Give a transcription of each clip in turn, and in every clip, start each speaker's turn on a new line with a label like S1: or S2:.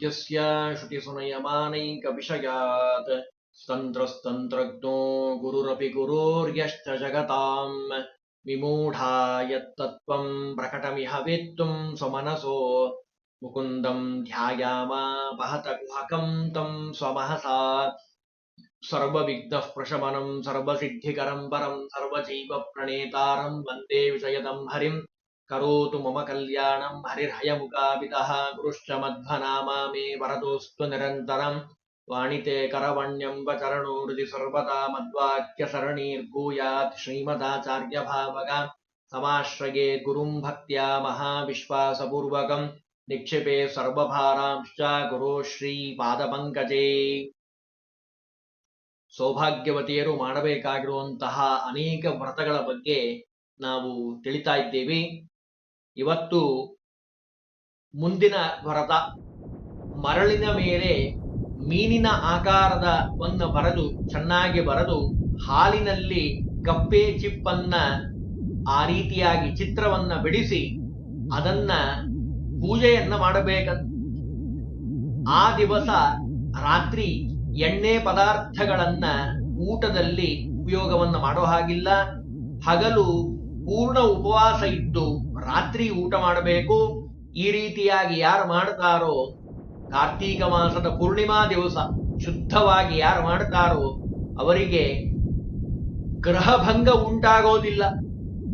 S1: पद्यस्य श्रुतिसुनयमानैकविषयात्। स्तन्त्रस्तन्त्रज्ञो गुरुरपि गुरोर्यश्च जगताम् विमूढा यत्तत्त्वम् प्रकटमिह वेत्तुम् स्वमनसो। मुकुन्दम् ध्यायामापहत वाकम् तम् स्वमहसा। सर्वविघ्नः प्रशमनम् सर्वसिद्धिकरम् परम् सर्वजीवप्रणेतारम् वन्दे विषयदम् हरिम्। ಕರೋತು ಮಮ ಕಲ್ಯಾಣಂ ಗುರುಶ್ಚ ಮಧ್ವನಾಮಾ ಮೇ ವರದೋಸ್ತು ನಿರಂತರಂ ವಾಣಿತೆ ಕರವಣ್ಯಂಬ ಚರಣೋ ಹೃದಿ ಸರ್ವದಾ ಮದ್ವಾಕ್ಯ ಸರಣೀರ್ಭೂಯಾತ್ ಶ್ರೀಮದಾಚಾರ್ಯ ಭಾವಗ ಸಮಾಶ್ರಯೇ ಗುರುಂ ಭಕ್ತಿಯ ಮಹಾವಿಶ್ವಾಸಪೂರ್ವಕಂ ನಿಕ್ಷಿಪೆ ಸರ್ವಭಾರಾಂಶ ಗುರು ಶ್ರೀ ಪಾದಪಂಕಜೇ ಸೌಭಾಗ್ಯವತಿಯರು ಮಾಡಬೇಕಾಗಿರುವಂತಹ ಅನೇಕ ವ್ರತಗಳ ಬಗ್ಗೆ ನಾವು ತಿಳಿತಾ ಇದ್ದೇವೆ. ಇವತ್ತು ಮುಂದಿನ ಹೊರತ ಮರಳಿನ ಮೇಲೆ ಮೀನಿನ ಆಕಾರದ ಒಂದು ಬರೆದು ಚೆನ್ನಾಗಿ ಬರೆದು ಹಾಲಿನಲ್ಲಿ ಕಪ್ಪೆ ಚಿಪ್ಪನ್ನ ಆ ರೀತಿಯಾಗಿ ಚಿತ್ರವನ್ನ ಬಿಡಿಸಿ ಅದನ್ನ ಪೂಜೆಯನ್ನ ಮಾಡಬೇಕಂತ ಆ ದಿವಸ ರಾತ್ರಿ ಎಣ್ಣೆ ಪದಾರ್ಥಗಳನ್ನ ಊಟದಲ್ಲಿ ಉಪಯೋಗವನ್ನ ಮಾಡೋ ಹಾಗಿಲ್ಲ. ಹಗಲು ಪೂರ್ಣ ಉಪವಾಸ ಇದ್ದು ರಾತ್ರಿ ಊಟ ಮಾಡಬೇಕು. ಈ ರೀತಿಯಾಗಿ ಯಾರು ಮಾಡ್ತಾರೋ, ಕಾರ್ತೀಕ ಮಾಸದ ಪೂರ್ಣಿಮಾ ದಿವಸ ಶುದ್ಧವಾಗಿ ಯಾರು ಮಾಡ್ತಾರೋ, ಅವರಿಗೆ ಗ್ರಹಭಂಗ ಉಂಟಾಗೋದಿಲ್ಲ.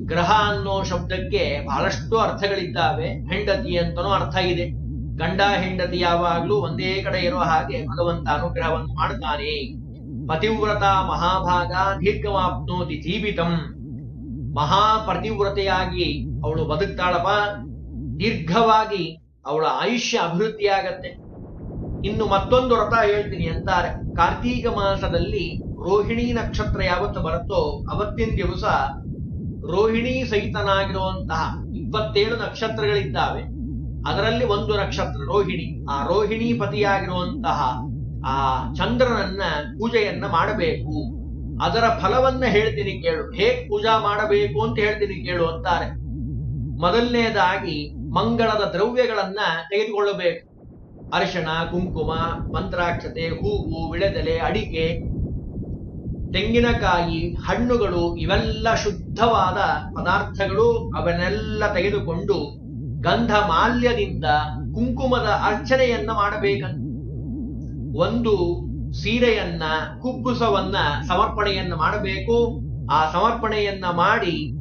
S1: ಗ್ರಹ ಅನ್ನೋ ಶಬ್ದಕ್ಕೆ ಬಹಳಷ್ಟು ಅರ್ಥಗಳಿದ್ದಾವೆ. ಹೆಂಡತಿ ಅಂತನೂ ಅರ್ಥ ಇದೆ. ಗಂಡ ಹೆಂಡತಿ ಯಾವಾಗಲೂ ಒಂದೇ ಕಡೆ ಇರುವ ಹಾಗೆ ಭಗವಂತ ಅನುಗ್ರಹವನ್ನು ಮಾಡ್ತಾನೆ. ಪತಿವ್ರತ ಮಹಾಭಾಗ ದೀರ್ಘವಾಪ್ನೋತಿ ಜೀವಿತಂ. ಮಹಾ ಪ್ರತಿವ್ರತೆಯಾಗಿ ಅವಳು ಬದುಕ್ತಾಳಪ್ಪ. ದೀರ್ಘವಾಗಿ ಅವಳ ಆಯುಷ್ಯ ಅಭಿವೃದ್ಧಿ ಆಗತ್ತೆ. ಇನ್ನು ಮತ್ತೊಂದು ವ್ರತ ಹೇಳ್ತೀನಿ ಅಂತಾರೆ. ಕಾರ್ತೀಕ ಮಾಸದಲ್ಲಿ ರೋಹಿಣಿ ನಕ್ಷತ್ರ ಯಾವತ್ತು ಬರುತ್ತೋ ಅವತ್ತಿನ ದಿವಸ ರೋಹಿಣಿ ಸಹಿತನಾಗಿರುವಂತಹ ಇಪ್ಪತ್ತೇಳು ನಕ್ಷತ್ರಗಳಿದ್ದಾವೆ. ಅದರಲ್ಲಿ ಒಂದು ನಕ್ಷತ್ರ ರೋಹಿಣಿ. ಆ ರೋಹಿಣಿ ಪತಿಯಾಗಿರುವಂತಹ ಆ ಚಂದ್ರನನ್ನ ಪೂಜೆಯನ್ನ ಮಾಡಬೇಕು. ಅದರ ಫಲವನ್ನ ಹೇಳ್ತೀನಿ ಕೇಳು. ಹೇಗ್ ಪೂಜಾ ಮಾಡಬೇಕು ಅಂತ ಹೇಳ್ತೀನಿ ಕೇಳು ಅಂತಾರೆ. ಮೊದಲನೇದಾಗಿ ಮಂಗಳದ ದ್ರವ್ಯಗಳನ್ನ ತೆಗೆದುಕೊಳ್ಳಬೇಕು. ಅರಿಶಿಣ, ಕುಂಕುಮ, ಮಂತ್ರಾಕ್ಷತೆ, ಹೂವು, ವಿಳೆದೆಲೆ, ಅಡಿಕೆ, ತೆಂಗಿನಕಾಯಿ, ಹಣ್ಣುಗಳು ಇವೆಲ್ಲ ಶುದ್ಧವಾದ ಪದಾರ್ಥಗಳು. ಅವನ್ನೆಲ್ಲ ತೆಗೆದುಕೊಂಡು ಗಂಧ ಮಾಲ್ಯದಿಂದ ಕುಂಕುಮದ ಅರ್ಚನೆಯನ್ನ ಮಾಡಬೇಕಂತ. ಒಂದು ಸೀರೆಯನ್ನ, ಕುಬ್ಬುಸವನ್ನ ಸಮರ್ಪಣೆಯನ್ನ ಮಾಡಬೇಕು. ಆ ಸಮರ್ಪಣೆಯನ್ನ ಮಾಡಿ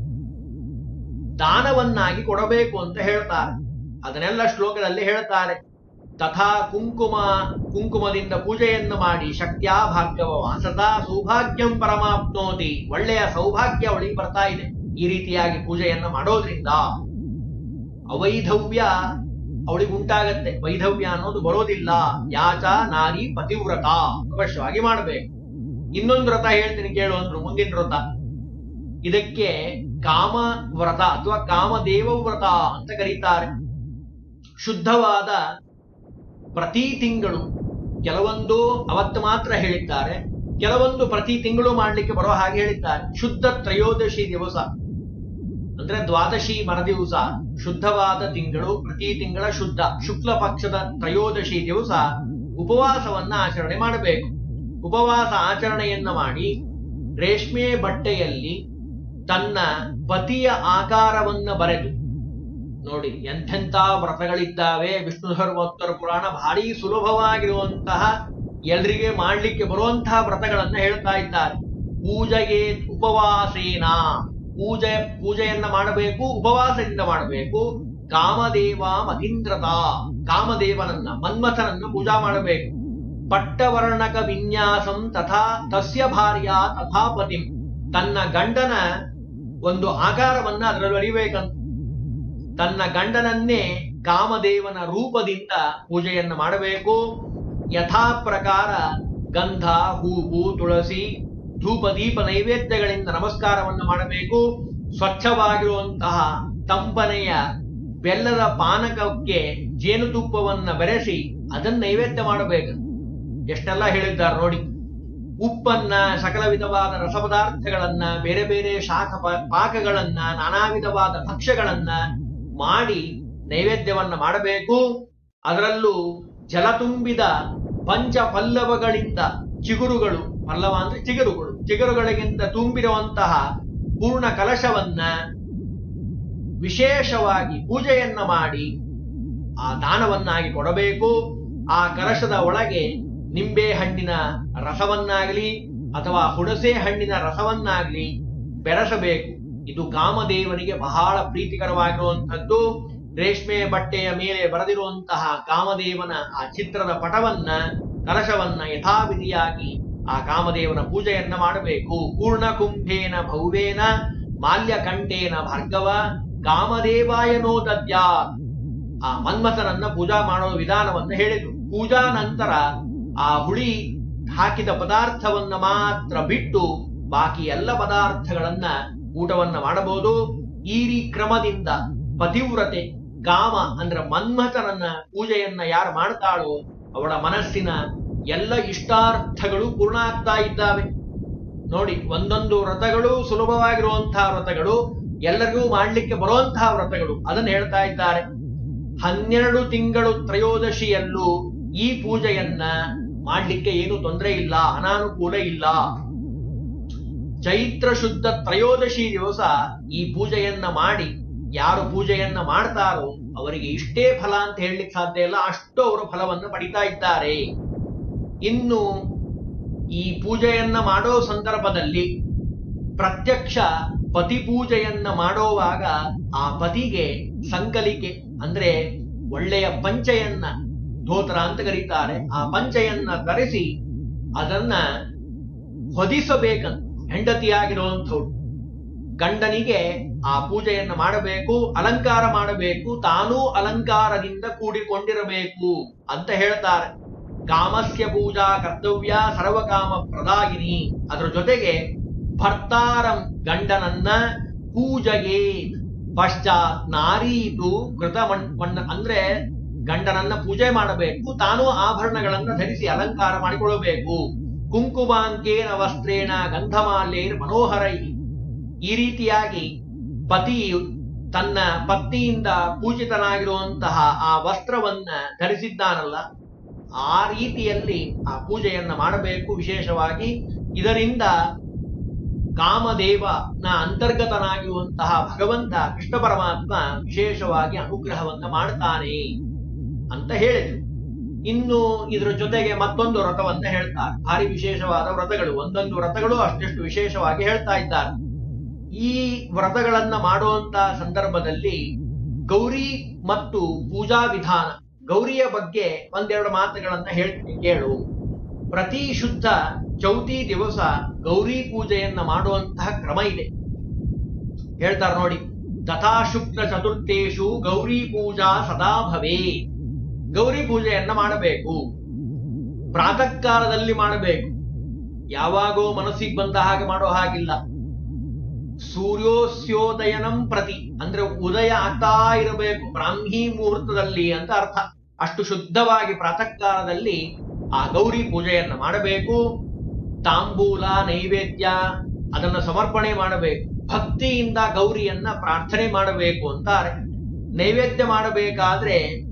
S1: ದಾನವನ್ನಾಗಿ ಕೊಡಬೇಕು ಅಂತ ಹೇಳ್ತಾರೆ. ಅದನ್ನೆಲ್ಲ ಶ್ಲೋಕದಲ್ಲಿ ಹೇಳ್ತಾರೆ. ತಥಾ ಕುಂಕುಮ, ಕುಂಕುಮದಿಂದ ಪೂಜೆಯನ್ನು ಮಾಡಿ ಶಕ್ತ್ಯಾ ಭಾಗ್ಯವ ವಾಸತಾ ಸೌಭಾಗ್ಯಂ ಪರಮಾಪ್ನೋತಿ. ಒಳ್ಳೆಯ ಸೌಭಾಗ್ಯ ಅವಳಿಗೆ ಬರ್ತಾ ಇದೆ. ಈ ರೀತಿಯಾಗಿ ಪೂಜೆಯನ್ನ ಮಾಡೋದ್ರಿಂದ ಅವೈಧವ್ಯ ಅವಳಿಗೆ ಉಂಟಾಗತ್ತೆ. ವೈಧವ್ಯ ಅನ್ನೋದು ಬರೋದಿಲ್ಲ. ಯಾಚ, ನಾರಿ, ಪತಿವ್ರತ. ಅವಶ್ಯವಾಗಿ ಮಾಡಬೇಕು. ಇನ್ನೊಂದು ವ್ರತ ಹೇಳ್ತೀನಿ ಕೇಳು ಅಂದ್ರು, ಮುಂದಿನ ವ್ರತ. ಇದಕ್ಕೆ ಕಾಮ ವ್ರತ ಅಥವಾ ಕಾಮದೇವ ವ್ರತ ಅಂತ ಕರೀತಾರೆ. ಶುದ್ಧವಾದ ಪ್ರತಿ ತಿಂಗಳು ಕೆಲವೊಂದು ಅವತ್ತು ಮಾತ್ರ ಹೇಳಿದ್ದಾರೆ. ಕೆಲವೊಂದು ಪ್ರತಿ ತಿಂಗಳು ಮಾಡ್ಲಿಕ್ಕೆ ಬರೋ ಹಾಗೆ ಹೇಳಿದ್ದಾರೆ. ಶುದ್ಧ ತ್ರಯೋದಶಿ ದಿವಸ. ಅಂದ್ರೆ ದ್ವಾದಶಿ ಮರದಿವಸ ಶುದ್ಧವಾದ ತಿಂಗಳು, ಪ್ರತಿ ತಿಂಗಳ ಶುದ್ಧ ಶುಕ್ಲ ಪಕ್ಷದ ತ್ರಯೋದಶಿ ದಿವಸ ಉಪವಾಸವನ್ನ ಆಚರಣೆ ಮಾಡಬೇಕು. ಉಪವಾಸ ಆಚರಣೆಯನ್ನ ಮಾಡಿ ರೇಷ್ಮೆ ಬಟ್ಟೆಯಲ್ಲಿ ತನ್ನ ಪತಿಯ ಆಕಾರವನ್ನ ಬರೆದು, ನೋಡಿ ಎಂಥೆಂಥ ವ್ರತಗಳಿದ್ದಾವೆ, ವಿಷ್ಣು ಧರ್ಮೋತ್ತರ ಪುರಾಣ ಭಾರಿ ಸುಲಭವಾಗಿರುವಂತಹ, ಎಲ್ರಿಗೆ ಮಾಡ್ಲಿಕ್ಕೆ ಬರುವಂತಹ ವ್ರತಗಳನ್ನ ಹೇಳ್ತಾ ಇದ್ದಾರೆ. ಪೂಜೆಗೆ ಉಪವಾಸೇನ? ಪೂಜೆ, ಪೂಜೆಯನ್ನ ಮಾಡಬೇಕು, ಉಪವಾಸದಿಂದ ಮಾಡಬೇಕು. ಕಾಮದೇವ ಮಹೀಂದ್ರತ. ಕಾಮದೇವನನ್ನ, ಮನ್ಮಥನನ್ನ ಪೂಜಾ ಮಾಡಬೇಕು. ಪಟ್ಟವರ್ಣಕ ವಿನ್ಯಾಸಂ ತಥಾ ತಸ್ಯ ಭಾರ್ಯ ತಥಾ ಪತಿಂ. ತನ್ನ ಗಂಡನ ಒಂದು ಆಕಾರವನ್ನ ಅದರಲ್ಲಿ ಅರಿಬೇಕಂತ ತನ್ನ ಗಂಡನನ್ನೇ ಕಾಮದೇವನ ರೂಪದಿಂದ ಪೂಜೆಯನ್ನು ಮಾಡಬೇಕು. ಯಥಾ ಪ್ರಕಾರ ಗಂಧ, ಹೂವು, ತುಳಸಿ ಧೂಪ ದೀಪ ನೈವೇದ್ಯಗಳಿಂದ ನಮಸ್ಕಾರವನ್ನು ಮಾಡಬೇಕು. ಸ್ವಚ್ಛವಾಗಿರುವಂತಹ ತಂಪನೆಯ ಬೆಲ್ಲದ ಪಾನಕಕ್ಕೆ ಜೇನುತುಪ್ಪವನ್ನು ಬೆರೆಸಿ ಅದನ್ನು ನೈವೇದ್ಯ ಮಾಡಬೇಕು. ಎಷ್ಟೆಲ್ಲ ಹೇಳಿದ್ದಾರೆ ನೋಡಿ. ಉಪ್ಪನ್ನ ಸಕಲ ವಿಧವಾದ ರಸಪದಾರ್ಥಗಳನ್ನ, ಬೇರೆ ಬೇರೆ ಶಾಖ ಪಾಕಗಳನ್ನ ನಾನಾ ವಿಧವಾದ ಭಕ್ಷ್ಯಗಳನ್ನ ಮಾಡಿ ನೈವೇದ್ಯವನ್ನ ಮಾಡಬೇಕು. ಅದರಲ್ಲೂ ಜಲ ತುಂಬಿದ ಪಂಚ ಪಲ್ಲವಗಳಿಂದ ಚಿಗುರುಗಳು ಪಲ್ಲವ ಅಂದ್ರೆ ಚಿಗುರುಗಳು. ಚಿಗುರುಗಳಿಗಿಂತ ತುಂಬಿರುವಂತಹ ಪೂರ್ಣ ಕಲಶವನ್ನ ವಿಶೇಷವಾಗಿ ಪೂಜೆಯನ್ನ ಮಾಡಿ ಆ ದಾನವನ್ನಾಗಿ ಕೊಡಬೇಕು. ಆ ಕಲಶದ ಒಳಗೆ ನಿಂಬೆ ಹಣ್ಣಿನ ರಸವನ್ನಾಗಲಿ ಅಥವಾ ಹುಣಸೆ ಹಣ್ಣಿನ ರಸವನ್ನಾಗಲಿ ಬೆರೆಸಬೇಕು. ಇದು ಕಾಮದೇವನಿಗೆ ಬಹಳ ಪ್ರೀತಿಕರವಾಗಿರುವಂಥದ್ದು. ರೇಷ್ಮೆ ಬಟ್ಟೆಯ ಮೇಲೆ ಬರೆದಿರುವಂತಹ ಕಾಮದೇವನ ಆ ಚಿತ್ರದ ಪಟವನ್ನ, ಕಲಶವನ್ನ ಯಥಾವಿಧಿಯಾಗಿ ಆ ಕಾಮದೇವನ ಪೂಜೆಯನ್ನ ಮಾಡಬೇಕು. ಪೂರ್ಣ ಕುಂಭೇನ ಭೌವೇನ ಮಾಲ್ಯಕಂಠೇನ ಭಾರ್ಗವ ಕಾಮದೇವಾಯನೋ ದದ್ಯಾ ಆ ಮನ್ಮಥನನ್ನ ಪೂಜಾ ಮಾಡೋ ವಿಧಾನವನ್ನ ಹೇಳಿದ್ರು. ಪೂಜಾ ನಂತರ ಆ ಹುಳಿ ಹಾಕಿದ ಪದಾರ್ಥವನ್ನ ಮಾತ್ರ ಬಿಟ್ಟು ಬಾಕಿ ಎಲ್ಲ ಪದಾರ್ಥಗಳನ್ನ ಊಟವನ್ನ ಮಾಡಬಹುದು. ಈ ಕ್ರಮದಿಂದ ಪತಿವ್ರತೆ, ಕಾಮ ಅಂದ್ರೆ ಮನ್ಮಥನನ್ನ ಪೂಜೆಯನ್ನ ಯಾರು ಮಾಡ್ತಾಳೋ ಅವಳ ಮನಸ್ಸಿನ ಎಲ್ಲ ಇಷ್ಟಾರ್ಥಗಳು ಪೂರ್ಣ ಆಗ್ತಾ ಇದ್ದಾವೆ. ನೋಡಿ, ಒಂದೊಂದು ವ್ರತಗಳು ಸುಲಭವಾಗಿರುವಂತಹ ವ್ರತಗಳು, ಎಲ್ಲರಿಗೂ ಮಾಡ್ಲಿಕ್ಕೆ ಬರುವಂತಹ ವ್ರತಗಳು, ಅದನ್ನ ಹೇಳ್ತಾ ಇದ್ದಾರೆ. ಹನ್ನೆರಡು ತಿಂಗಳು ತ್ರಯೋದಶಿಯಲ್ಲೂ ಈ ಪೂಜೆಯನ್ನ ಮಾಡ್ಲಿಕ್ಕೆ ಏನು ತೊಂದರೆ ಇಲ್ಲ, ಅನಾನುಕೂಲ ಇಲ್ಲ. ಚೈತ್ರ ಶುದ್ಧ ತ್ರಯೋದಶಿ ದಿವಸ ಈ ಪೂಜೆಯನ್ನ ಮಾಡಿ, ಯಾರು ಪೂಜೆಯನ್ನ ಮಾಡ್ತಾರೋ ಅವರಿಗೆ ಇಷ್ಟೇ ಫಲ ಅಂತ ಹೇಳಲಿಕ್ಕೆ ಸಾಧ್ಯ ಇಲ್ಲ, ಅಷ್ಟು ಅವರು ಫಲವನ್ನು ಪಡಿತಾ ಇದ್ದಾರೆ. ಇನ್ನು ಈ ಪೂಜೆಯನ್ನ ಮಾಡೋ ಸಂದರ್ಭದಲ್ಲಿ ಪ್ರತ್ಯಕ್ಷ ಪತಿ ಪೂಜೆಯನ್ನ ಮಾಡೋವಾಗ ಆ ಪತಿಗೆ ಸಂಕಲಿಕೆ, ಅಂದ್ರೆ ಒಳ್ಳೆಯ ಪಂಚೆಯನ್ನ ಧೋತ್ರ ಅಂತ ಕರೀತಾರೆ. ಆ ಪಂಚೆಯನ್ನ ಧರಿಸಿ ಅದನ್ನ ಹೊದಿಸಬೇಕಂತ, ಹೆಂಡತಿಯಾಗಿರುವಂಥವ್ರು. ಗಂಡನಿಗೆ ಆ ಪೂಜೆಯನ್ನ ಮಾಡಬೇಕು, ಅಲಂಕಾರ ಮಾಡಬೇಕು, ತಾನೂ ಅಲಂಕಾರದಿಂದ ಕೂಡಿಕೊಂಡಿರಬೇಕು ಅಂತ ಹೇಳ್ತಾರೆ. ಕಾಮಸ್ಯ ಪೂಜಾ ಕರ್ತವ್ಯ ಸರ್ವಕಾಮ ಪ್ರದಾಯಿನಿ. ಅದರ ಜೊತೆಗೆ ಭರ್ತಾರಂ ಗಂಡನನ್ನ ಪೂಜೆಗೆ ಪಶ್ಚಾತ್ ನಾರೀತು ಕೃತ ಮಣ್ ಮಣ್ಣ ಅಂದ್ರೆ ಗಂಡನನ್ನ ಪೂಜೆ ಮಾಡಬೇಕು. ತಾನು ಆಭರಣಗಳನ್ನ ಧರಿಸಿ ಅಲಂಕಾರ ಮಾಡಿಕೊಳ್ಳಬೇಕು. ಕುಂಕುಮಾಂಕೇನ ವಸ್ತ್ರೇಣ ಗಂಧಮಾಲೇರ್ ಮನೋಹರೈ. ಈ ರೀತಿಯಾಗಿ ಪತಿಯು ತನ್ನ ಪತ್ನಿಯಿಂದ ಪೂಜಿತನಾಗಿರುವಂತಹ ಆ ವಸ್ತ್ರವನ್ನ ಧರಿಸಿದ್ದಾನಲ್ಲ ಆ ರೀತಿಯಲ್ಲಿ ಆ ಪೂಜೆಯನ್ನ ಮಾಡಬೇಕು ವಿಶೇಷವಾಗಿ. ಇದರಿಂದ ಕಾಮದೇವನ ಅಂತರ್ಗತನಾಗಿರುವಂತಹ ಭಗವಂತ ಕೃಷ್ಣ ಪರಮಾತ್ಮ ವಿಶೇಷವಾಗಿ ಅನುಗ್ರಹವನ್ನ ಮಾಡ್ತಾನೆ ಅಂತ ಹೇಳಿದರು. ಇನ್ನು ಇದರ ಜೊತೆಗೆ ಮತ್ತೊಂದು ವ್ರತವನ್ನ ಹೇಳ್ತಾರೆ. ಭಾರಿ ವಿಶೇಷವಾದ ವ್ರತಗಳು. ಒಂದೊಂದು ವ್ರತಗಳು ಅಷ್ಟೆಷ್ಟು ವಿಶೇಷವಾಗಿ ಹೇಳ್ತಾ ಇದ್ದಾರೆ. ಈ ವ್ರತಗಳನ್ನ ಮಾಡುವಂತ ಸಂದರ್ಭದಲ್ಲಿ ಗೌರಿ ಮತ್ತು ಪೂಜಾ ವಿಧಾನ ಗೌರಿಯ ಬಗ್ಗೆ ಒಂದೆರಡು ಮಾತುಗಳನ್ನ ಹೇಳ್ತೀನಿ ಕೇಳು. ಪ್ರತಿ ಶುದ್ಧ ಚೌತಿ ದಿವಸ ಗೌರಿ ಪೂಜೆಯನ್ನ ಮಾಡುವಂತಹ ಕ್ರಮ ಇದೆ. ಹೇಳ್ತಾರೆ ನೋಡಿ, ತಥಾ ಶುಕ್ಲ ಚತುರ್ಥೇಶು ಗೌರಿ ಪೂಜಾ ಸದಾ ಭವೇ ಗೌರಿ ಪೂಜೆಯನ್ನ ಮಾಡಬೇಕು. ಪ್ರಾತಃ ಕಾಲದಲ್ಲಿ ಮಾಡಬೇಕು. ಯಾವಾಗೋ ಮನಸ್ಸಿಗೆ ಬಂದ ಹಾಗೆ ಮಾಡೋ ಹಾಗಿಲ್ಲ. ಸೂರ್ಯೋಸ್ಯೋದಯನಂ ಪ್ರತಿ. ಅಂದ್ರೆ ಉದಯ ಆಗ್ತಾ ಇರಬೇಕು. ಬ್ರಾಹ್ಮಿ ಮುಹೂರ್ತದಲ್ಲಿ ಅಂತ ಅರ್ಥ. ಅಷ್ಟು ಶುದ್ಧವಾಗಿ ಪ್ರಾತಃ ಕಾಲದಲ್ಲಿ ಆ ಗೌರಿ ಪೂಜೆಯನ್ನ ಮಾಡಬೇಕು. ತಾಂಬೂಲ, ನೈವೇದ್ಯ ಅದನ್ನ ಸಮರ್ಪಣೆ ಮಾಡಬೇಕು. ಭಕ್ತಿಯಿಂದ ಗೌರಿಯನ್ನ ಪ್ರಾರ್ಥನೆ ಮಾಡಬೇಕು ಅಂತಾರೆ. ನೈವೇದ್ಯ ಮಾಡಬೇಕಾದ್ರೆ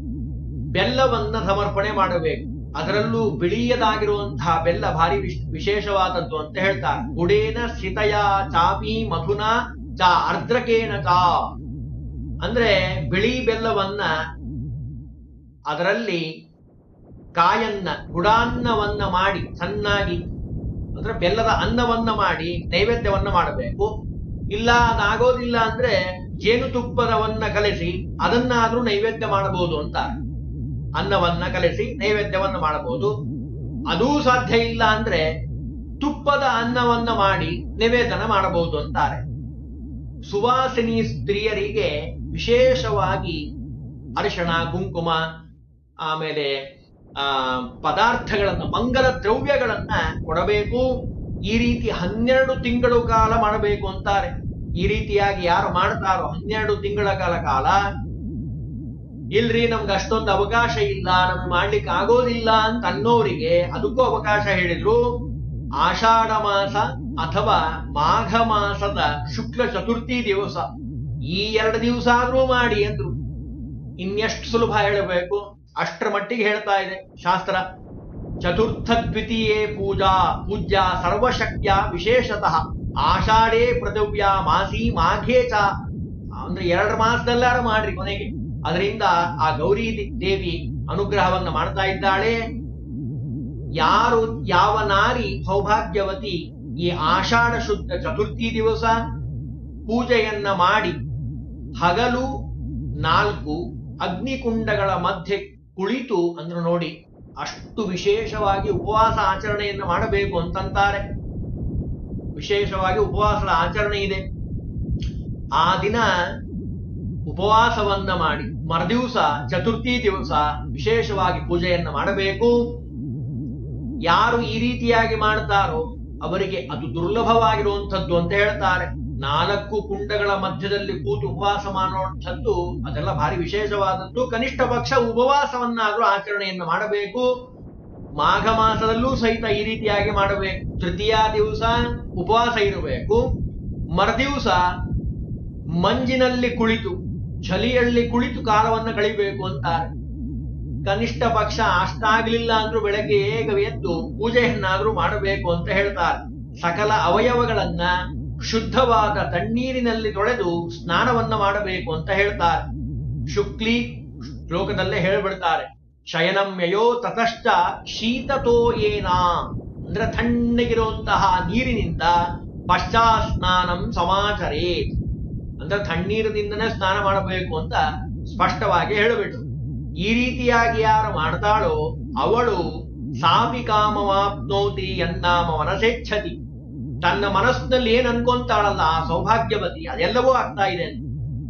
S1: ಬೆಲ್ಲವನ್ನ ಸಮರ್ಪಣೆ ಮಾಡಬೇಕು. ಅದರಲ್ಲೂ ಬಿಳಿಯದಾಗಿರುವಂತಹ ಬೆಲ್ಲ ಭಾರಿ ವಿಶ್- ವಿಶೇಷವಾದದ್ದು ಅಂತ ಹೇಳ್ತಾರೆ. ಗುಡೇನ ಸಿತಯಾ ಚಾಪಿ ಮಧುನ ಚ ಅರ್ಧ್ರಕೇನ ಚ. ಅಂದ್ರೆ ಬಿಳಿ ಬೆಲ್ಲವನ್ನ ಅದರಲ್ಲಿ ಕಾಯನ್ನ, ಗುಡಾನ್ನವನ್ನ ಮಾಡಿ ಚೆನ್ನಾಗಿ ಅಂದ್ರೆ ಬೆಲ್ಲದ ಅನ್ನವನ್ನ ಮಾಡಿ ನೈವೇದ್ಯವನ್ನ ಮಾಡಬೇಕು. ಇಲ್ಲ, ಅದಾಗೋದಿಲ್ಲ ಅಂದ್ರೆ ಜೇನುತುಪ್ಪದವನ್ನ ಕಲೆಸಿ ಅದನ್ನಾದ್ರೂ ನೈವೇದ್ಯ ಮಾಡಬಹುದು ಅಂತ. ಅನ್ನವನ್ನ ಕಲಸಿ ನೈವೇದ್ಯವನ್ನು ಮಾಡಬಹುದು. ಅದೂ ಸಾಧ್ಯ ಇಲ್ಲ ಅಂದ್ರೆ ತುಪ್ಪದ ಅನ್ನವನ್ನ ಮಾಡಿ ನಿವೇದನ ಮಾಡಬಹುದು ಅಂತಾರೆ. ಸುವಾಸಿನಿ ಸ್ತ್ರೀಯರಿಗೆ ವಿಶೇಷವಾಗಿ ಅರಿಶಣ, ಕುಂಕುಮ, ಆಮೇಲೆ, ಆ, ಪದಾರ್ಥಗಳನ್ನ ಮಂಗಲ ದ್ರವ್ಯಗಳನ್ನ ಕೊಡಬೇಕು. ಈ ರೀತಿ ಹನ್ನೆರಡು ತಿಂಗಳು ಕಾಲ ಮಾಡಬೇಕು ಅಂತಾರೆ. ಈ ರೀತಿಯಾಗಿ ಯಾರು ಮಾಡ್ತಾರೋ ಹನ್ನೆರಡು ತಿಂಗಳ ಕಾಲ ಕಾಲ ಇಲ್ರಿ, ನಮ್ಗೆ ಅಷ್ಟೊಂದು ಅವಕಾಶ ಇಲ್ಲ, ನಮ್ಗೆ ಮಾಡ್ಲಿಕ್ಕೆ ಆಗೋದಿಲ್ಲ ಅಂತ ಅನ್ನೋರಿಗೆ ಅದಕ್ಕೂ ಅವಕಾಶ ಹೇಳಿದ್ರು. ಆಷಾಢ ಮಾಸ ಅಥವಾ ಮಾಘ ಮಾಸದ ಶುಕ್ಲ ಚತುರ್ಥಿ ದಿವಸ. ಈ ಎರಡು ದಿವಸ ಆದ್ರೂ ಮಾಡಿ ಅಂದ್ರು. ಇನ್ನೆಷ್ಟು ಸುಲಭ ಹೇಳಬೇಕು? ಅಷ್ಟರ ಮಟ್ಟಿಗೆ ಹೇಳ್ತಾ ಇದೆ ಶಾಸ್ತ್ರ. ಚತುರ್ಥ ದ್ವಿತೀಯೇ ಪೂಜಾ, ಪೂಜ್ಯ ಸರ್ವಶಕ್ಯ ವಿಶೇಷತಃ. ಆಷಾಢೇ ಪೃಥವ್ಯ ಮಾಸಿ ಮಾಘೇ ಚ. ಅಂದ್ರೆ ಎರಡು ಮಾಸದಲ್ಲಾರು ಮಾಡ್ರಿ ಕೊನೆಗೆ ಅದರಿಂದ ಆ ಗೌರಿ ದೇವಿ ಅನುಗ್ರಹವನ್ನು ಮಾಡ್ತಾ ಇದ್ದಾಳೆ. ಯಾರು, ಯಾವ ನಾರಿ ಸೌಭಾಗ್ಯವತಿ ಈ ಆಷಾಢ ಶುದ್ಧ ಚತುರ್ಥಿ ದಿವಸ ಪೂಜೆಯನ್ನ ಮಾಡಿ ಹಗಲು ನಾಲ್ಕು ಅಗ್ನಿಕುಂಡಗಳ ಮಧ್ಯೆ ಕುಳಿತು ಅಂದ್ರೆ ನೋಡಿ ಅಷ್ಟು ವಿಶೇಷವಾಗಿ ಉಪವಾಸ ಆಚರಣೆಯನ್ನು ಮಾಡಬೇಕು ಅಂತಂತಾರೆ. ವಿಶೇಷವಾಗಿ ಉಪವಾಸದ ಆಚರಣೆ ಇದೆ. ಆ ದಿನ ಉಪವಾಸವನ್ನ ಮಾಡಿ, ಮರದಿವಸ ಚತುರ್ಥಿ ದಿವಸ ವಿಶೇಷವಾಗಿ ಪೂಜೆಯನ್ನ ಮಾಡಬೇಕು. ಯಾರು ಈ ರೀತಿಯಾಗಿ ಮಾಡ್ತಾರೋ ಅವರಿಗೆ ಅದು ದುರ್ಲಭವಾಗಿರುವಂಥದ್ದು ಅಂತ ಹೇಳ್ತಾರೆ. ನಾಲ್ಕು ಕುಂಡಗಳ ಮಧ್ಯದಲ್ಲಿ ಕೂತು ಉಪವಾಸ ಮಾಡುವಂಥದ್ದು ಅದೆಲ್ಲ ಭಾರಿ ವಿಶೇಷವಾದದ್ದು. ಕನಿಷ್ಠ ಪಕ್ಷ ಉಪವಾಸವನ್ನಾದರೂ ಆಚರಣೆಯನ್ನು ಮಾಡಬೇಕು. ಮಾಘ ಮಾಸದಲ್ಲೂ ಸಹಿತ ಈ ರೀತಿಯಾಗಿ ಮಾಡಬೇಕು. ತೃತೀಯ ದಿವಸ ಉಪವಾಸ ಇರಬೇಕು. ಮರದಿವಸ ಮಂಜಿನಲ್ಲಿ ಕುಳಿತು ಚಳಿಯಲ್ಲಿ ಕುಳಿತು ಕಾಲವನ್ನು ಕಳಿಬೇಕು ಅಂತಾರೆ. ಕನಿಷ್ಠ ಪಕ್ಷ ಅಷ್ಟಾಗ್ಲಿಲ್ಲ ಅಂದ್ರೂ ಬೆಳಗ್ಗೆ ಬೇಗ ಎದ್ದು ಪೂಜೆಯನ್ನಾದ್ರೂ ಮಾಡಬೇಕು ಅಂತ ಹೇಳ್ತಾರೆ. ಸಕಲ ಅವಯವಗಳನ್ನ ಶುದ್ಧವಾದ ತಣ್ಣೀರಿನಲ್ಲಿ ತೊಳೆದು ಸ್ನಾನವನ್ನ ಮಾಡಬೇಕು ಅಂತ ಹೇಳ್ತಾರೆ. ಶುಕ್ಲಿ ಶ್ಲೋಕದಲ್ಲೇ ಹೇಳ್ಬಿಡ್ತಾರೆ. ಶಯನಮ್ಯಯೋ ತತಶ್ಚ ಶೀತತೋ ಏನಾ. ಅಂದ್ರೆ ತಣ್ಣಗಿರುವಂತಹ ನೀರಿನಿಂದ ಪಶ್ಚಾತ್ ಸ್ನಾನಂ ಸಮಾಚರೇ ಅಂದ್ರೆ ತಣ್ಣೀರಿನಿಂದನೇ ಸ್ನಾನ ಮಾಡಬೇಕು ಅಂತ ಸ್ಪಷ್ಟವಾಗಿ ಹೇಳಬಿಟ್ರು. ಈ ರೀತಿಯಾಗಿ ಯಾರು ಮಾಡ್ತಾಳೋ ಅವಳು ಸಾಪಿ ಕಾಮವಾಪ್ನೋತಿ ಎನ್ನಾಮ ಮನಸೇಚ್ಛತಿ ತನ್ನ ಮನಸ್ಸಿನಲ್ಲಿ ಏನ್ ಅನ್ಕೊಂತಾಳಲ್ಲ ಆ ಸೌಭಾಗ್ಯವತಿ, ಅದೆಲ್ಲವೂ ಆಗ್ತಾ ಇದೆ.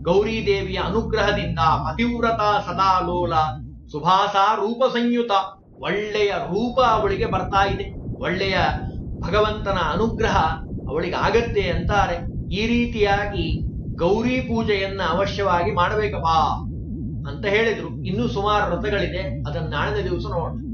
S1: ಗೌರಿ ದೇವಿಯ ಅನುಗ್ರಹದಿಂದ ಪತಿವ್ರತ ಸದಾಲೋಲ ಸುಭಾಸ ರೂಪ ಸಂಯುತ, ಒಳ್ಳೆಯ ರೂಪ ಅವಳಿಗೆ ಬರ್ತಾ ಇದೆ. ಒಳ್ಳೆಯ ಭಗವಂತನ ಅನುಗ್ರಹ ಅವಳಿಗೆ ಆಗತ್ತೆ ಅಂತಾರೆ. ಈ ರೀತಿಯಾಗಿ ಗೌರಿ ಪೂಜೆಯನ್ನ ಅವಶ್ಯವಾಗಿ ಮಾಡಬೇಕಪ್ಪ ಅಂತ ಹೇಳಿದ್ರು. ಇನ್ನೂ ಸುಮಾರು ವ್ರತಗಳಿದೆ ಅದನ್ನ ನಾಳಿನ ದಿವಸ ನೋಡೋಣ.